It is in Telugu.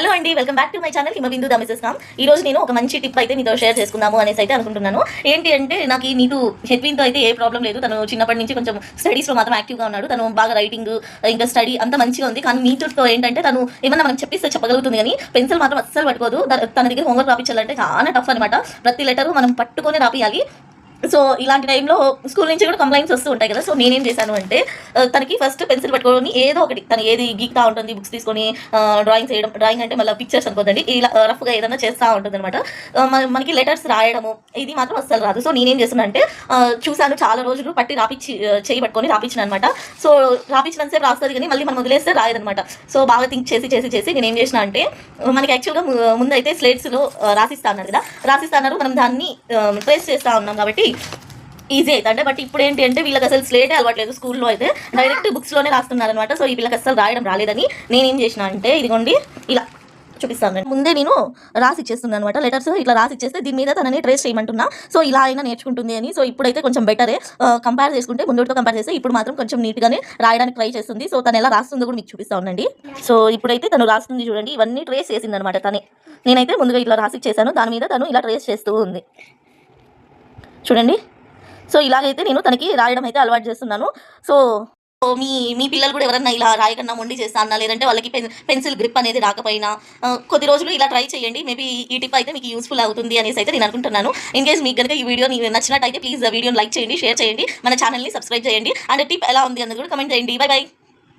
హలో అండి welcome back to my channel Hima Bindu దమిసెస్ కామ్. ఈ రోజు నేను ఒక మంచి టిప్ అయితే మీతో షేర్ చేసుకుందాము అనేసి అయితే అనుకుంటున్నాను. ఏంటి అంటే నాకు ఈ నీటు హెత్విన్తో అయితే ఏ ప్రాబ్లం లేదు. తను చిన్నప్పటి నుంచి కొంచెం స్టడీస్లో మాత్రం యాక్టివ్గా ఉన్నాడు. తను బాగా రైటింగ్ ఇంకా స్టడీ అంత మంచిగా ఉంది. కానీ నీటుతో ఏంటంటే తను ఏమన్నా మనం చెప్పిస్తే చెప్పగలుగుతుంది కానీ పెన్సిల్ మాత్రం అస్సలు పట్టుకోదు. తన దగ్గర హోంవర్క్ రాపించాలంటే చాలా టఫ్ అనమాట ప్రతి లెటర్ మనం పట్టుకొని రాపియాలి. సో ఇలాంటి టైంలో స్కూల్ నుంచి కూడా కంప్లైంట్స్ వస్తూ ఉంటాయి కదా. సో నేనేం చేశాను అంటే తనకి ఫస్ట్ పెన్సిల్ పట్టుకొని ఏదో ఒకటి తను ఏది గీక్తా ఉంటుంది బుక్స్ తీసుకొని డ్రాయింగ్ చేయడం డ్రాయింగ్ అంటే మళ్ళీ పిక్చర్స్ అనుకోదండి ఇలా రఫ్గా ఏదైనా చేస్తూ ఉంటుంది అనమాట మనకి లెటర్స్ రాయడము ఇది మాత్రం అస్సలు రాదు. సో నేనేం చేస్తున్నా అంటే చూశాను చాలా రోజులు పట్టి రాపిచ్చి చేయబట్టుకొని చేయి పట్టుకొని రాపించిన అనమాట సో రాపించినంతసేపు రాస్తుంది కానీ మళ్ళీ మనం వదిలేస్తే రాయదనమాట సో బాగా థింక్ చేసి చేసి చేసి నేను ఏం చేసిన అంటే మనకి యాక్చువల్గా ముందైతే స్లేట్స్లో రాసిస్తా అన్నారు కదా. రాసిస్తా అన్నారు మనం దాన్ని ట్రేస్ చేస్తూ ఉన్నాం కాబట్టి ఈజీ అవుతుంది అంటే బట్ ఇప్పుడు ఏంటి అంటే వీళ్ళకి అసలు స్లేటే అలవాట్లేదు స్కూల్లో అయితే. డైరెక్ట్ బుక్స్లోనే రాస్తున్నారు అనమాట సో ఈ వీళ్ళకి అసలు రాయడం రాలేదని నేనేం చేసిన అంటే ఇదిగోండి ఇలా చూపిస్తాను ముందే నేను రాసి ఇచ్చేస్తున్నాను అనమాట లెటర్స్ ఇట్లా రాసి ఇచ్చేస్తే దీని మీద తనని ట్రేస్ చేయమంటున్నా. సో ఇలా అయినా నేర్చుకుంటుంది అని. సో ఇప్పుడైతే కొంచెం బెటరే కంపేర్ చేసుకుంటే ముందుతో కంపేర్ చేస్తే ఇప్పుడు మాత్రం కొంచెం నీట్గానే రాయడానికి ట్రై చేస్తుంది. సో తను ఎలా రాస్తుందో కూడా మీకు చూపిస్తా ఉండండి. సో ఇప్పుడైతే తను రాస్తుంది చూడండి ఇవన్నీ ట్రేస్ చేసింది అనమాట తనే. నేనైతే ముందుగా ఇట్లా రాసి ఇచ్చేసాను దాని మీద తను ఇలా ట్రేస్ చేస్తూ ఉంది. చూడండి. సో ఇలాగైతే నేను తనకి రాయడం అయితే అలవాటు చేస్తున్నాను. సో సో మీ మీ పిల్లలు కూడా ఎవరన్నా ఇలా రాయకన్నా మొండి చేస్తా అన్నా లేదంటే వాళ్ళకి పెన్ పెన్సిల్ గ్రిప్ అనేది రాకపోయినా కొద్ది రోజులు ఇలా ట్రై చేయండి. మేబీ ఈ టిప్ అయితే మీకు యూస్ఫుల్ అవుతుంది అనేసి అయితే నేను అనుకుంటున్నాను. ఇన్ కేస్ మీకు కనుక ఈ వీడియో నచ్చినట్టయితే ప్లీజ్ వీడియోని లైక్ చేయండి షేర్ చేయండి. మన ఛానల్ని సబ్స్క్రైబ్ చేయండి. అండ్ టిప్ ఎలా ఉంది అన్నది కూడా కమెంట్ చేయండి. Bye bye.